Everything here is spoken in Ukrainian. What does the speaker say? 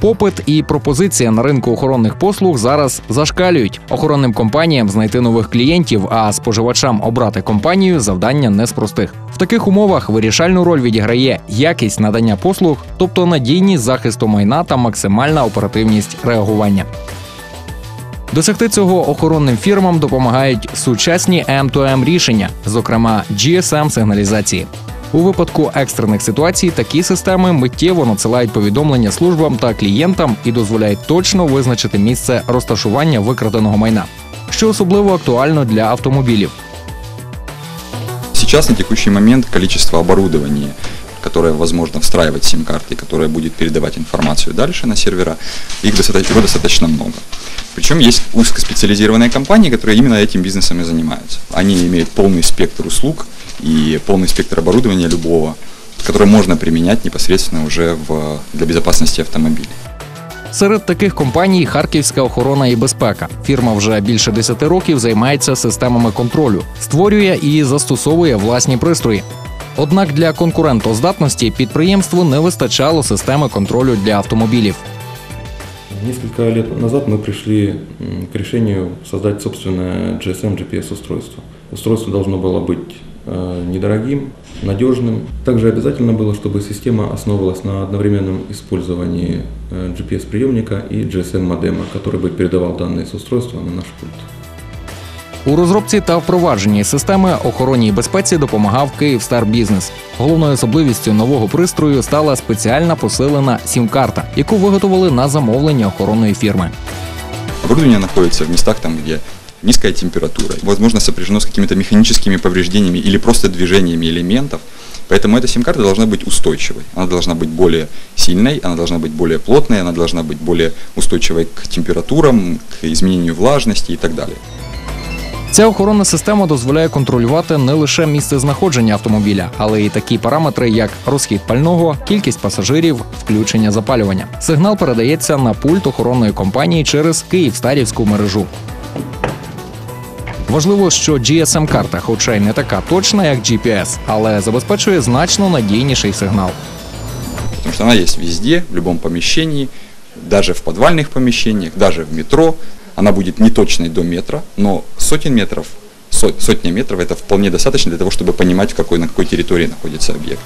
Попит і пропозиція на ринку охоронних послуг зараз зашкалюють. Охоронним компаніям знайти нових клієнтів, а споживачам обрати компанію завдання не з простих. В таких умовах вирішальну роль відіграє якість надання послуг, тобто надійність захисту майна та максимальна оперативність реагування. Досягти цього охоронним фірмам допомагають сучасні M2M рішення, зокрема GSM сигналізації. У випадку екстрених ситуацій такі системи миттєво надсилають повідомлення службам та клієнтам і дозволяють точно визначити місце розташування викраденого майна, що особливо актуально для автомобілів. Сейчас на текущий момент количество оборудования, которое возможно встраивать в сим-карты, и которое будет передавать информацию дальше на сервера, их достаточно, его достаточно много. Причем есть узкоспециализированные компании, которые именно этим бизнесом и занимаются. Они имеют полный спектр услуг и полный спектр оборудования любого, которое можно применять непосредственно уже в, для безопасности автомобиля. Серед таких компаній Харківська охорона і безпека. Фірма вже більше 10 років займається системами контролю, створює і застосовує власні пристрої. Однак для конкурентоздатності підприємству не вистачало системи контролю для автомобілів. Несколько лет назад мы пришли м, к решению создать собственное GSM GPS устройство. Устройство должно было быть э, недорогим, надежным. Также обязательно было, чтобы система основывалась на одновременном использовании э, GPS-приемника и GSM-модема, который бы передавал данные с устройства на наш пульт. У розробці та впровадженні системи охоронній безпеці допомагав Київстар Бізнес. Головною особливістю нового пристрою стала спеціальна посилена сім-карта, яку виготовили на замовлення охоронної фірми. Оборудование находится в местах, там, где низкая температура, возможно, сопряжено с какими-то механическими повреждениями или просто движениями элементов. Поэтому эта сим-карта должна быть устойчивой. Она должна быть более сильной, она должна быть более плотной, она должна быть более устойчивой к температурам, к изменению влажности и так далее. Ця охоронна система дозволяє контролювати не лише місце знаходження автомобіля, але й такі параметри, як розхід пального, кількість пасажирів, включення запалювання. Сигнал передається на пульт охоронної компанії через Київстарівську мережу. Важливо, що GSM-карта, хоча й не така точна, як GPS, але забезпечує значно надійніший сигнал. Потому что она есть везде, в любом помещении, даже в подвальных помещениях, даже в метро. Она будет не точной до метра, но сотен метров, со- сотня метров это вполне достаточно для того, чтобы понимать, в какой, на какой территории находится объект.